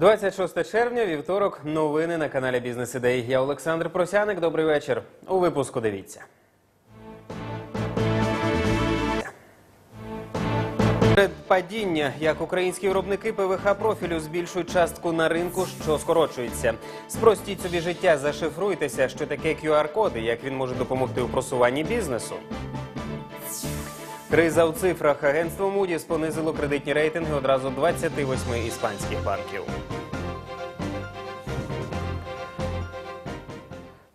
26 червня, вівторок. Новини на каналі Бізнес Ідей. Я Олександр Просяник. Добрий вечір. У випуску дивіться. Падіння, як українські виробники ПВХ профілю збільшують частку на ринку, що скорочується. Спростіть собі життя, зашифруйтеся, що таке QR-коди, як він може допомогти у просуванні бізнесу. Криза у цифрах. Агентство Moody's понизило кредитні рейтинги одразу 28 іспанських банків.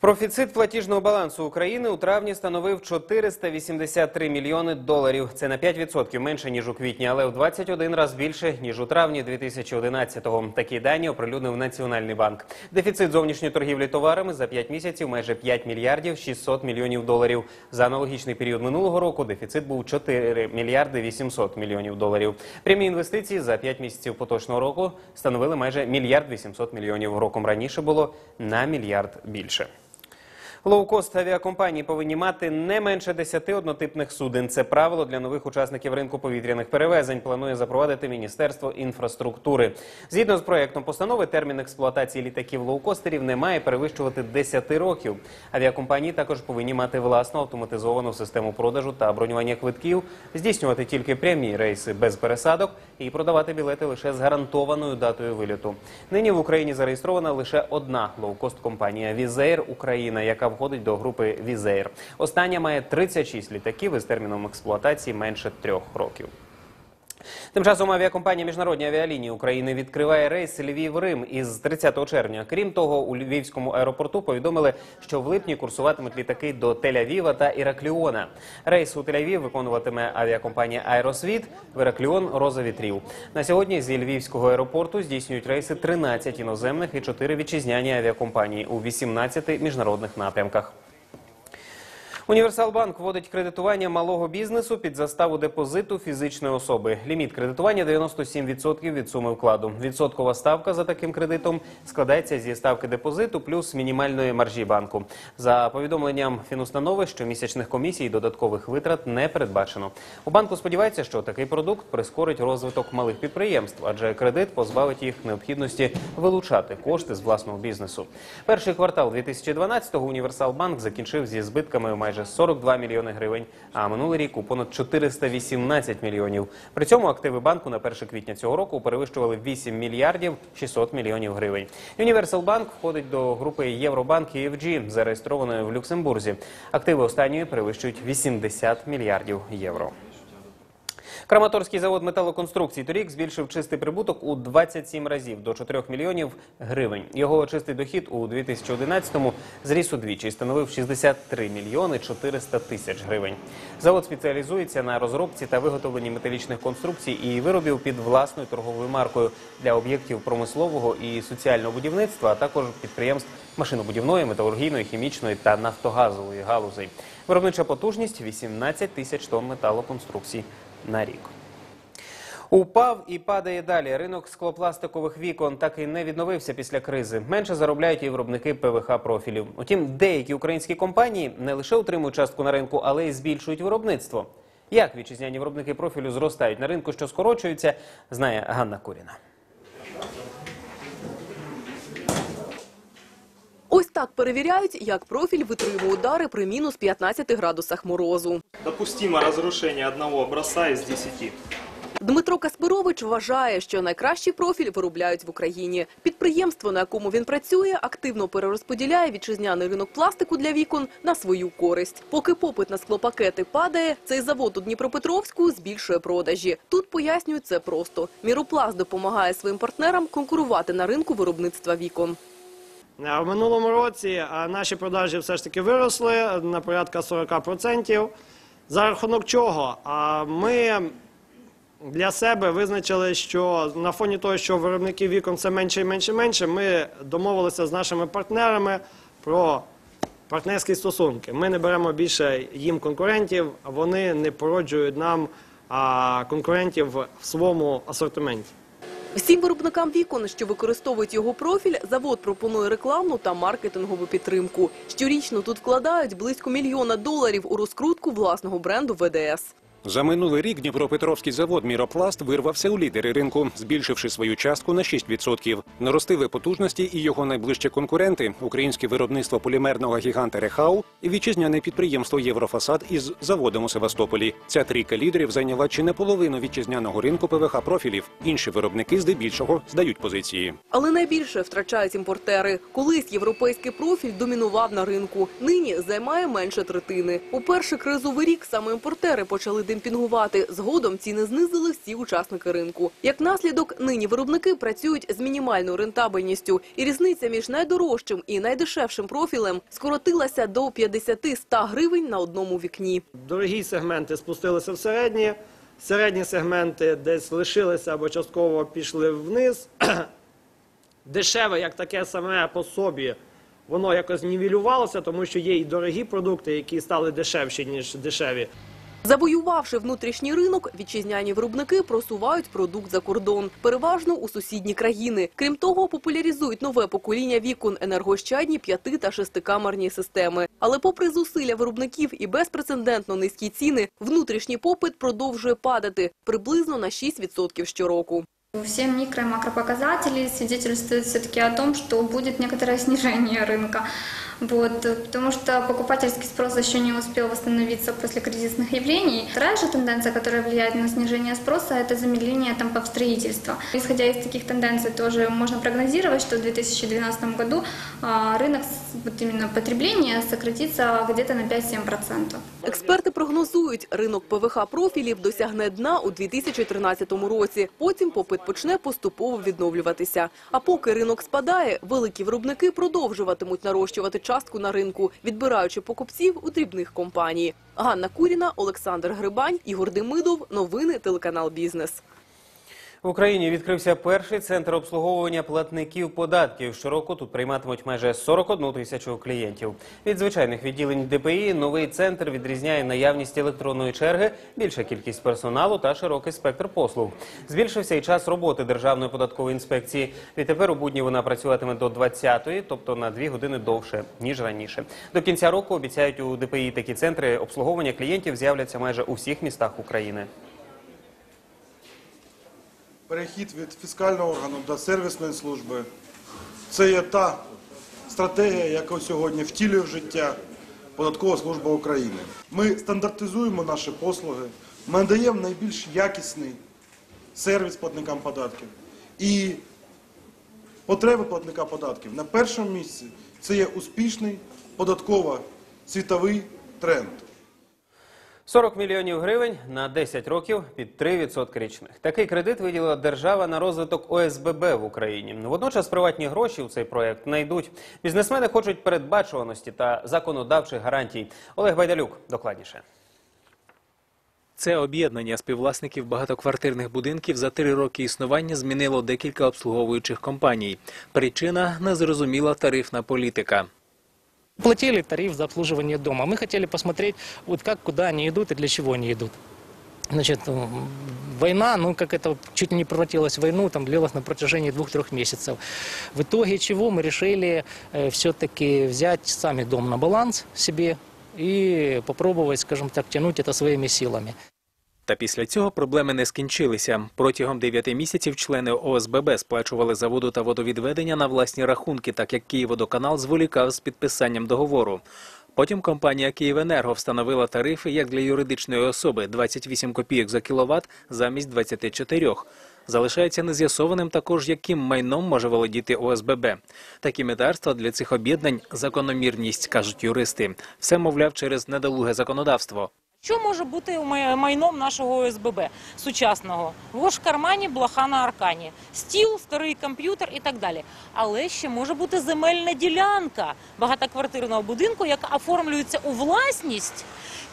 Профіцит платіжного балансу України у травні становив 483 мільйони доларів. Це на 5% менше ніж у квітні, але в 21 раз більше ніж у травні 2011-го. Такі дані оприлюднив Національний банк. Дефіцит зовнішньої торгівлі товарами за 5 місяців майже 5 мільярдів 600 мільйонів доларів. За аналогічний період минулого року дефіцит був 4 мільярди 800 мільйонів доларів. Прямі інвестиції за 5 місяців поточного року становили майже мільярд 800 мільйонів. Роком раніше було на мільярд більше. Лоукост авіакомпанії повинні мати не менше 10 однотипних суден. Це правило для нових учасників ринку повітряних перевезень. Планує запровадити Міністерство інфраструктури. Згідно з проектом постанови, термін експлуатації літаків лоукостерів не має перевищувати 10 років. Авіакомпанії також повинні мати власну автоматизовану систему продажу та бронювання квитків, здійснювати тільки прямі рейси без пересадок і продавати білети лише з гарантованою датою виліту. Нині в Україні зареєстрована лише одна лоукост компанія Візейр Україна, яка входить до групи Візейр. Остання має 36 літаків із терміном експлуатації менше трьох років. Тим часом авіакомпанія Міжнародні авіалінії України відкриває рейс Львів-Рим із 30 червня. Крім того, у Львівському аеропорту повідомили, що в липні курсуватимуть літаки до Тель-Авіва та Іракліона. Рейс у Тель-Авів виконуватиме авіакомпанія Аеросвіт, в Іракліон Роза вітрів. На сьогодні зі Львівського аеропорту здійснюють рейси 13 іноземних і 4 вітчизняні авіакомпанії у 18 міжнародних напрямках. Універсалбанк вводить кредитування малого бізнесу під заставу депозиту фізичної особи. Ліміт кредитування 97% від суми вкладу. Відсоткова ставка за таким кредитом складається зі ставки депозиту плюс мінімальної маржі банку. За повідомленням фінустанови, щомісячних комісій і додаткових витрат не передбачено. У банку сподіваються, що такий продукт прискорить розвиток малих підприємств, адже кредит позбавить їх необхідності вилучати кошти з власного бізнесу. Перший квартал 2012-го Універсалбанк закінчив зі збитками у майже 42 мільйони гривень, а минулий рік у понад 418 мільйонів. При цьому активи банку на 1 квітня цього року перевищували 8 мільярдів 600 мільйонів гривень. Universal Bank входить до групи Євробанк і EFG, зареєстрованої в Люксембурзі. Активи останньої перевищують 80 мільярдів євро. Краматорський завод металоконструкцій торік збільшив чистий прибуток у 27 разів до 4 мільйонів гривень. Його чистий дохід у 2011-му зріс удвічі і становив 63 мільйони 400 тисяч гривень. Завод спеціалізується на розробці та виготовленні металічних конструкцій і виробів під власною торговою маркою для об'єктів промислового і соціального будівництва, а також підприємств машинобудівної, металургійної, хімічної та нафтогазової галузей. Виробнича потужність 18 тисяч тонн металоконструкцій на рік. Упав і падає далі. Ринок склопластикових вікон так і не відновився після кризи. Менше заробляють і виробники ПВХ профілів. Утім, деякі українські компанії не лише утримують частку на ринку, але й збільшують виробництво. Як вітчизняні виробники профілю зростають на ринку, що скорочується, знає Ганна Куріна. Ось так перевіряють, як профіль витримує удари при мінус 15 градусах морозу. Допустимо разрушение одного образца из 10. Дмитро Каспирович вважає, що найкращий профіль виробляють в Україні. Підприємство, на якому він працює, активно перерозподіляє вітчизняний ринок пластику для вікон на свою користь. Поки попит на склопакети падає, цей завод у Дніпропетровську збільшує продажі. Тут пояснюють це просто. Міропласт допомагає своїм партнерам конкурувати на ринку виробництва вікон. В минулому році а, наші продажі все ж таки виросли на порядка 40%. За рахунок чого? Ми для себе визначили, що на фоні того, що виробників вікон все менше і менше і менше, ми домовилися з нашими партнерами про партнерські стосунки. Ми не беремо більше їм конкурентів, вони не породжують нам конкурентів в своєму асортименті. Всім виробникам вікон, що використовують його профіль, завод пропонує рекламну та маркетингову підтримку. Щорічно тут вкладають близько мільйона доларів у розкрутку власного бренду ВДС. За минулий рік Дніпропетровський завод Міропласт вирвався у лідери ринку, збільшивши свою частку на 6%. Наростили потужності і його найближчі конкуренти українське виробництво полімерного гіганта Рехау і вітчизняне підприємство Єврофасад із заводом у Севастополі. Ця трійка лідерів зайняла чи не половину вітчизняного ринку ПВХ профілів. Інші виробники здебільшого здають позиції. Але найбільше втрачають імпортери. Колись європейський профіль домінував на ринку. Нині займає менше третини. У перший кризовий рік саме імпортери почали демпінгувати. Згодом ціни знизили всі учасники ринку. Як наслідок, нині виробники працюють з мінімальною рентабельністю. І різниця між найдорожчим і найдешевшим профілем скоротилася до 50-100 гривень на одному вікні. Дорогі сегменти спустилися в середні, середні сегменти десь лишилися або частково пішли вниз. Дешеве, як таке саме по собі, воно якось нівелювалося, тому що є і дорогі продукти, які стали дешевші, ніж дешеві. Завоювавши внутрішній ринок, вітчизняні виробники просувають продукт за кордон, переважно у сусідні країни. Крім того, популяризують нове покоління вікон, енергощадні п'яти та шестикамерні системи. Але попри зусилля виробників і безпрецедентно низькі ціни, внутрішній попит продовжує падати приблизно на 6% щороку. Все микро- и макропоказатели свидетельствуют все-таки о том, что будет некоторое снижение рынка. Вот, э, потому что покупательский спрос еще не успел восстановиться после кризисных явлений. Вторая же тенденция, которая влияет на снижение спроса, это замедление темпов строительства. Исходя из таких тенденций, тоже можно прогнозировать, что в 2012 году а, рынок с- вот именно потребления сократится где-то на 5-7%. Експерти прогнозують, ринок ПВХ профілів досягне дна у 2013 році. Потім попит почне поступово відновлюватися. А поки ринок спадає, великі виробники продовжуватимуть нарощувати частку на ринку, відбираючи покупців у дрібних компаній. Ганна Куріна, Олександр Грибань, Ігор Демидов. Новини телеканал Бізнес. В Україні відкрився перший центр обслуговування платників податків. Щороку тут прийматимуть майже 41 тисячу клієнтів. Від звичайних відділень ДПІ новий центр відрізняє наявність електронної черги, більша кількість персоналу та широкий спектр послуг. Збільшився і час роботи Державної податкової інспекції. Відтепер у будні вона працюватиме до 20-ї, тобто на 2 години довше ніж раніше. До кінця року обіцяють у ДПІ такі центри обслуговування клієнтів з'являться майже у всіх містах України. Перехід від фіскального органу до сервісної служби це є та стратегія, яку сьогодні втілює в життя Податкова служба України. Ми стандартизуємо наші послуги, ми надаємо найбільш якісний сервіс платникам податків. І потреби платника податків на першому місці це є успішний податково-світовий тренд. 40 мільйонів гривень на 10 років під 3% річних. Такий кредит виділила держава на розвиток ОСББ в Україні. Водночас приватні гроші у цей проект не йдуть. Бізнесмени хочуть передбачуваності та законодавчих гарантій. Олег Байдалюк докладніше. Це об'єднання співвласників багатоквартирних будинків за три роки існування змінило декілька обслуговуючих компаній. Причина незрозуміла тарифна політика. Платили тариф за обслуживание дома. Мы хотели посмотреть, вот как, куда они идут и для чего они идут. Значит, м, война, ну, как это чуть не превратилась в войну, там длилась на протяжении двух-трех месяцев. В итоге чего мы решили э, все-таки взять сами дом на баланс себе и попробовать, скажем так, тянуть это своими силами. Та після цього проблеми не скінчилися. Протягом 9 місяців члени ОСББ сплачували за воду та водовідведення на власні рахунки, так як Київводоканал зволікав з підписанням договору. Потім компанія «Київенерго» встановила тарифи як для юридичної особи – 28 копійок за кіловат замість 24. Залишається нез'ясованим також, яким майном може володіти ОСББ. Такі метарства для цих об'єднань – закономірність, кажуть юристи. Все, мовляв, через недолуге законодавство. Що може бути майном нашого ОСББ сучасного? Вож в кармані, блоха на аркані, стіл, старий комп'ютер і так далі. Але ще може бути земельна ділянка багатоквартирного будинку, яка оформлюється у власність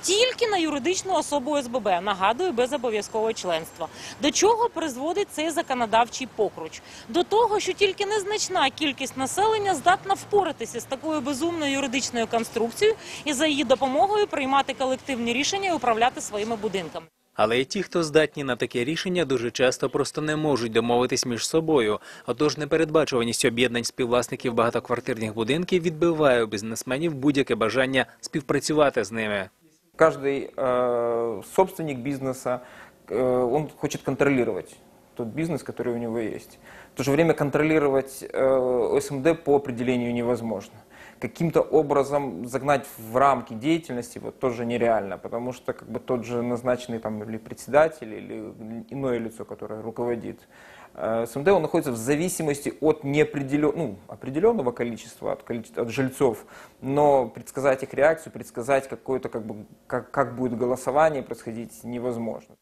тільки на юридичну особу ОСББ. Нагадую, без обов'язкового членства. До чого призводить цей законодавчий покруч? До того, що тільки незначна кількість населення здатна впоратися з такою безумною юридичною конструкцією і за її допомогою приймати колективні рішення і управляти своїми будинками. Але й ті, хто здатні на таке рішення, дуже часто просто не можуть домовитись між собою. Отож, непередбачуваність об'єднань співвласників багатоквартирних будинків відбиває у бізнесменів будь-яке бажання співпрацювати з ними. Каждый э, собственник бизнеса, э, он хочет контролировать тот бизнес, который у него есть. В то же время контролировать э, ОСМД по определению невозможно. Каким-то образом загнать в рамки деятельности вот тоже нереально, потому что как бы тот же назначенный там или председатель, или иное лицо, которое руководит э, СМД, он находится в зависимости от неопределен... ну, определенного количества, от, количества, от жильцов, но предсказать их реакцию, предсказать какое-то, как, бы, как, как будет голосование происходить невозможно.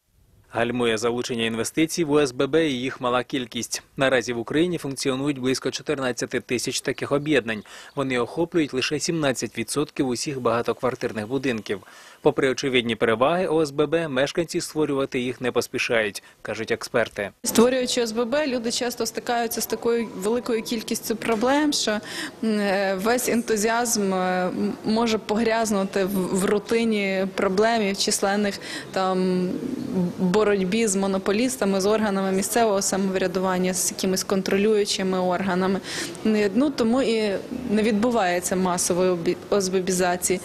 Гальмує залучення інвестицій в ОСББ і їх мала кількість. Наразі в Україні функціонують близько 14 тисяч таких об'єднань. Вони охоплюють лише 17% усіх багатоквартирних будинків. Попри очевидні переваги ОСББ, мешканці створювати їх не поспішають, кажуть експерти. Створюючи ОСББ, люди часто стикаються з такою великою кількістю проблем, що е, весь ентузіазм е, може погрязнути в рутині проблем в численних там боротьбі з монополістами, з органами місцевого самоврядування, з якимись контролюючими органами. Ну тому і не відбувається масової ОСББізації.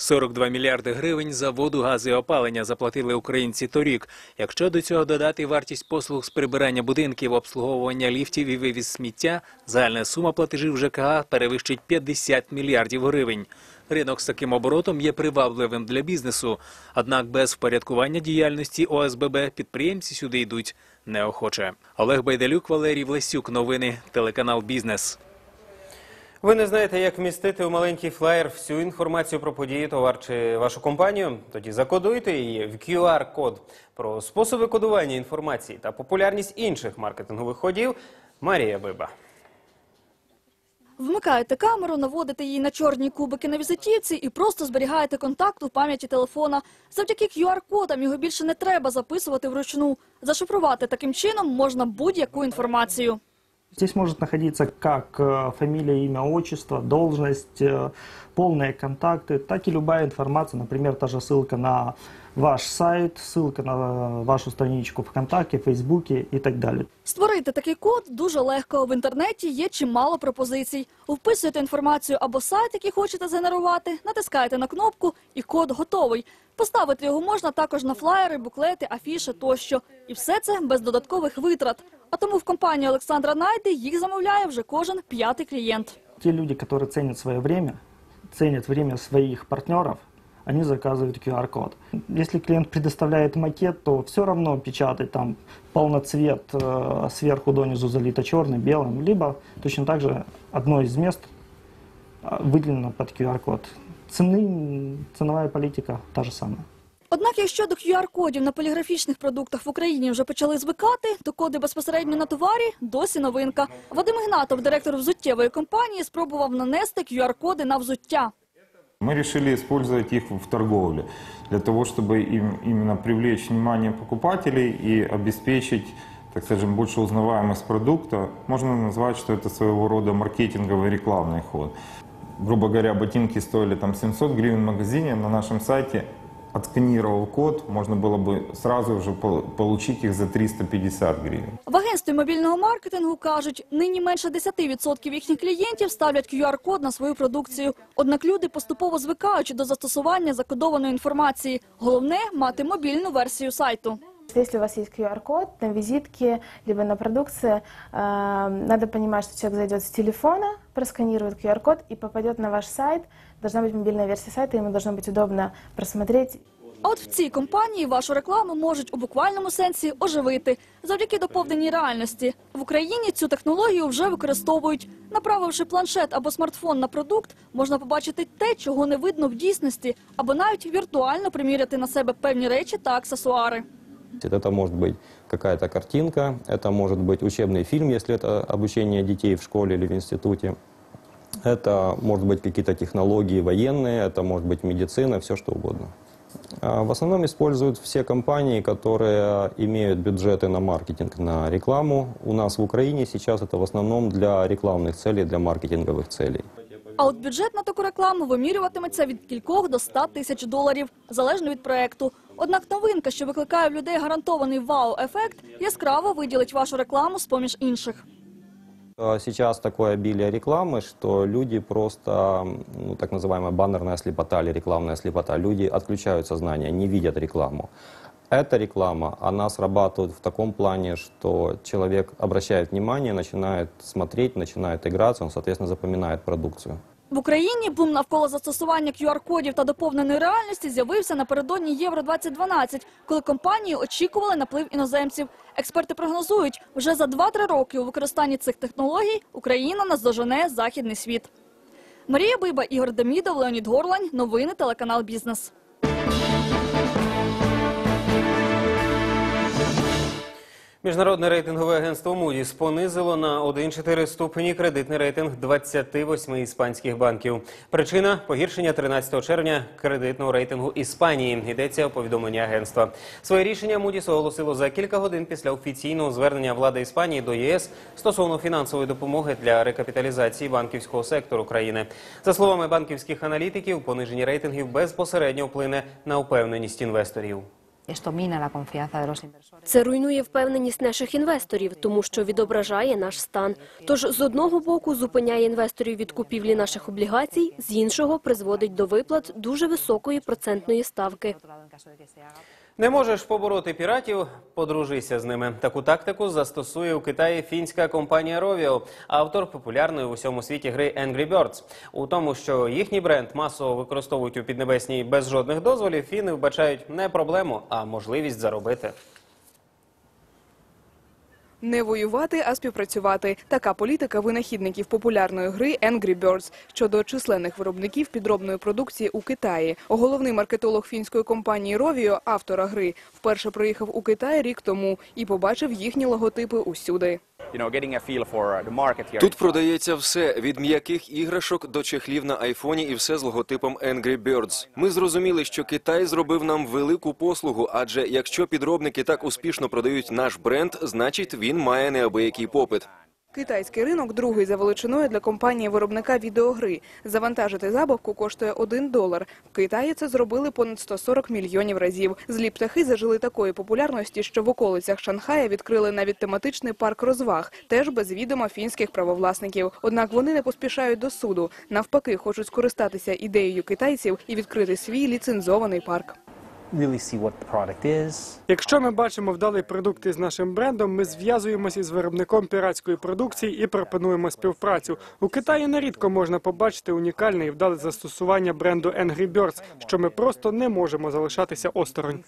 42 мільярди гривень за воду, газ і опалення заплатили українці торік. Якщо до цього додати вартість послуг з прибирання будинків, обслуговування ліфтів і вивіз сміття, загальна сума платежів ЖКГ перевищить 50 мільярдів гривень. Ринок з таким оборотом є привабливим для бізнесу. Однак без впорядкування діяльності ОСББ підприємці сюди йдуть неохоче. Олег Байдалюк, Валерій Власюк. Новини. Телеканал Бізнес. Ви не знаєте, як вмістити у маленький флаєр всю інформацію про події, товар чи вашу компанію? Тоді закодуйте її в QR-код. Про способи кодування інформації та популярність інших маркетингових ходів Марія Биба. Вмикаєте камеру, наводите її на чорні кубики на візитівці і просто зберігаєте контакт у пам'яті телефона. Завдяки QR-кодам його більше не треба записувати вручну. Зашифрувати таким чином можна будь-яку інформацію. Здесь может находиться как э, фамилия, имя, отчество, должность, э, полные контакты, так и любая информация, например, та же ссылка на ваш сайт, ссылка на вашу страничку ВКонтакте, Фейсбуке и так далее. Створити такий код дуже легко. В інтернеті є чимало пропозицій. Вписуєте інформацію або сайт, який хочете згенерувати, натискаєте на кнопку і код готовий. Поставити його можна також на флаєри, буклети, афіши тощо. І все це без додаткових витрат. А тому в компанії Олександра Найди їх замовляє вже кожен п'ятий клієнт. Те люди, которые ценят свое время, ценят время своих партнеров, они заказывают QR-код. Если клиент предоставляет макет, то все равно печатать там полноцвет э, сверху донизу залито черным, белым, либо точно так же одно из мест э, выделено под QR-код. Цены, ценовая политика та же самая. Однак, якщо до QR-кодів на поліграфічних продуктах в Україні вже почали звикати, то коди безпосередньо на товарі досі новинка. Вадим Ігнатов, директор взуттєвої компанії, спробував нанести QR-коди на взуття. Мы решили использовать их в торговле для того, чтобы им именно привлечь внимание покупателей и обеспечить, так скажем, больше узнаваемость продукта. Можно назвать, что это своего рода маркетинговый рекламный ход. Грубо говоря, ботинки стоили там 700 гривен в магазине, на нашем сайте отсканировал код, можно было бы сразу же пол- получить их за 350 гривен. В агентстві мобільного маркетингу кажуть, нині менше 10% їхніх клієнтів ставлять QR-код на свою продукцію. Однак люди поступово звикають до застосування закодованої інформації. Головне – мати мобільну версію сайту. Если у вас есть QR-код на визитке, либо на продукции, э, надо понимать, что человек зайдет с телефона, просканирует QR-код и попадет на ваш сайт. Должна быть мобильная версия сайта, ему должно быть удобно просмотреть А от в цій компанії вашу рекламу можуть у буквальному сенсі оживити завдяки доповненій реальності. В Україні цю технологію вже використовують. Направивши планшет або смартфон на продукт, можна побачити те, чого не видно в дійсності, або навіть віртуально приміряти на себе певні речі та аксесуари. Это может быть какая-то картинка, это может быть учебный фильм, если это обучение детей в школе или в институте. Это может быть какие-то технологии военные, это может быть медицина, все что угодно. А В основном используют все компании, которые имеют бюджеты на маркетинг, на рекламу. У нас в Украине сейчас это в основном для рекламных целей, для маркетинговых целей. А от бюджет на таку рекламу вимірюватиметься від кількох до 100 тисяч доларів, залежно від проекту. Однак новинка, що викликає в людей гарантований вау-ефект, яскраво виділить вашу рекламу з поміж інших. Э, Сейчас такое обилие рекламы, что люди просто, ну, так называемая баннерная слепота или рекламная слепота, люди отключают сознание, не видят рекламу. Эта реклама, она срабатывает в таком плане, что человек обращает внимание, начинает смотреть, начинает играться, он, соответственно, запоминает продукцию. В Україні бум навколо застосування QR-кодів та доповненої реальності з'явився напередодні Євро-2012, коли компанії очікували наплив іноземців. Експерти прогнозують, вже за 2-3 роки у використанні цих технологій Україна наздожене західний світ. Марія Биба, Ігор Демідов, Леонід Горлань. Новини телеканал Бізнес. Міжнародне рейтингове агентство Moody's понизило на 1,4 ступені кредитний рейтинг 28 іспанських банків. Причина погіршення 13 червня кредитного рейтингу Іспанії. Йдеться у повідомленні агентства. Своє рішення Moody's оголосило за кілька годин після офіційного звернення влади Іспанії до ЄС стосовно фінансової допомоги для рекапіталізації банківського сектору країни. За словами банківських аналітиків, пониження рейтингів безпосередньо вплине на впевненість інвесторів. Це руйнує впевненість наших інвесторів, тому що відображає наш стан. Тож з одного боку зупиняє інвесторів від купівлі наших облігацій, з іншого призводить до виплат дуже високої процентної ставки. Не можеш побороти піратів, подружися з ними. Таку тактику застосує у Китаї фінська компанія Rovio, автор популярної в усьому світі гри Angry Birds. У тому, що їхній бренд масово використовують у піднебесній без жодних дозволів, фіни вбачають не проблему, а можливість заробити. Не воювати, а співпрацювати. Така політика винахідників популярної гри Angry Birds щодо численних виробників підробної продукції у Китаї. Головний маркетолог фінської компанії Rovio, автора гри, вперше приїхав у Китай рік тому і побачив їхні логотипи усюди. Тут продається все від м'яких іграшок до чехлів на айфоні і все з логотипом Angry Birds. Ми зрозуміли, що Китай зробив нам велику послугу, адже якщо підробники так успішно продають наш бренд, значить він має неабиякий попит. Китайський ринок другий за величиною для компанії-виробника відеогри. Завантажити забавку коштує 1 долар. В Китаї це зробили понад 140 мільйонів разів. Злі птахи зажили такої популярності, що в околицях Шанхая відкрили навіть тематичний парк розваг, теж без відома фінських правовласників. Однак вони не поспішають до суду. Навпаки, хочуть скористатися ідеєю китайців і відкрити свій ліцензований парк. Якщо ми бачимо вдалий продукт із нашим брендом, ми зв'язуємося із виробником піратської продукції і пропонуємо співпрацю. У Китаї нерідко можна побачити унікальне і вдале застосування бренду Angry Birds, що ми просто не можемо залишатися осторонь.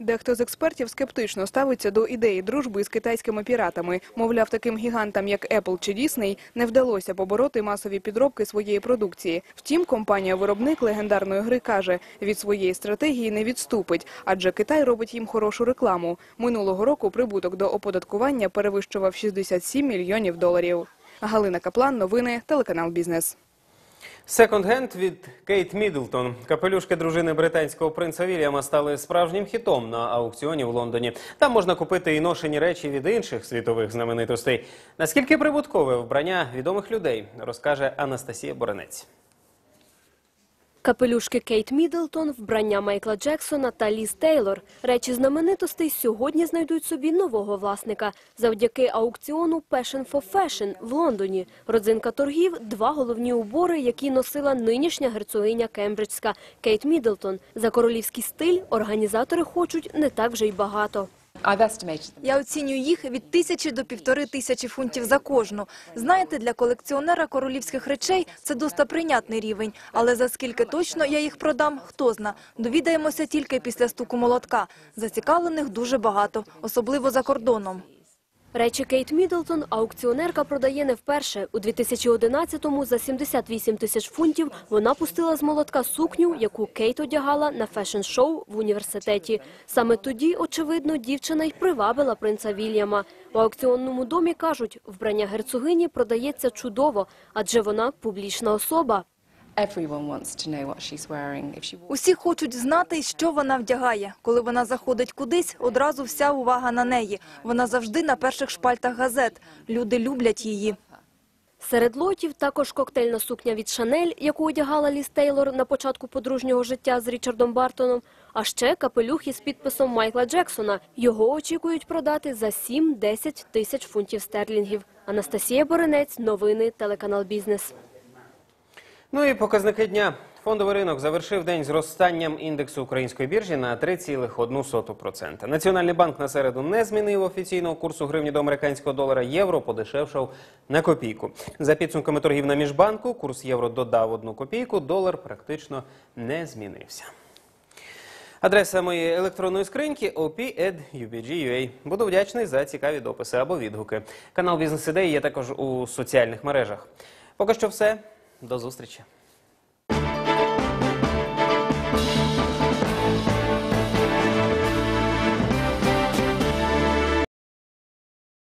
Дехто з експертів скептично ставиться до ідеї дружби з китайськими піратами. Мовляв, таким гігантам, як Apple чи Disney, не вдалося побороти масові підробки своєї продукції. Втім, компанія-виробник легендарної гри каже, від своєї стратегії не відступить, адже Китай робить їм хорошу рекламу. Минулого року прибуток до оподаткування перевищував 67 мільйонів доларів. Галина Каплан, новини, телеканал Бізнес. Секонд-хенд від Кейт Міддлтон. Капелюшки дружини британського принца Вільяма стали справжнім хітом на аукціоні в Лондоні. Там можна купити і ношені речі від інших світових знаменитостей. Наскільки прибуткове вбрання відомих людей, розкаже Анастасія Боренець. Капелюшки Кейт Міддлтон, вбрання Майкла Джексона та Ліз Тейлор. Речі знаменитостей сьогодні знайдуть собі нового власника. Завдяки аукціону Passion for Fashion в Лондоні. Родзинка торгів – два головні убори, які носила нинішня герцогиня Кембриджська Кейт Міддлтон. За королівський стиль організатори хочуть не так вже й багато. Я оцінюю їх від тисячі до півтори тисячі фунтів за кожну. Знаєте, для колекціонера королівських речей це доста прийнятний рівень. Але за скільки точно я їх продам, хто зна. Довідаємося тільки після стуку молотка. Зацікавлених дуже багато, особливо за кордоном. Речі Кейт Міддлтон аукціонерка продає не вперше. У 2011-му за 78 тисяч фунтів вона пустила з молотка сукню, яку Кейт одягала на фешн-шоу в університеті. Саме тоді, очевидно, дівчина й привабила принца Вільяма. В аукціонному домі кажуть, вбрання герцогині продається чудово, адже вона публічна особа. Усі хочуть знати, що вона вдягає. Коли вона заходить кудись, одразу вся увага на неї. Вона завжди на перших шпальтах газет. Люди люблять її. Серед лотів також коктейльна сукня від Шанель, яку одягала Ліз Тейлор на початку подружнього життя з Річардом Бартоном, а ще капелюх із підписом Майкла Джексона. Його очікують продати за 7-10 тисяч фунтів стерлінгів. Анастасія Боринець, новини, телеканал Бізнес. Ну і показники дня. Фондовий ринок завершив день зростанням індексу української біржі на 3,1%. Національний банк на середу не змінив офіційного курсу гривні до американського долара. Євро подешевшав на копійку. За підсумками торгів на міжбанку, курс євро додав одну копійку, долар практично не змінився. Адреса моєї електронної скриньки op.ubg.ua. Буду вдячний за цікаві дописи або відгуки. Канал Бізнес ідеї є також у соціальних мережах. Поки що все. До зустрічі.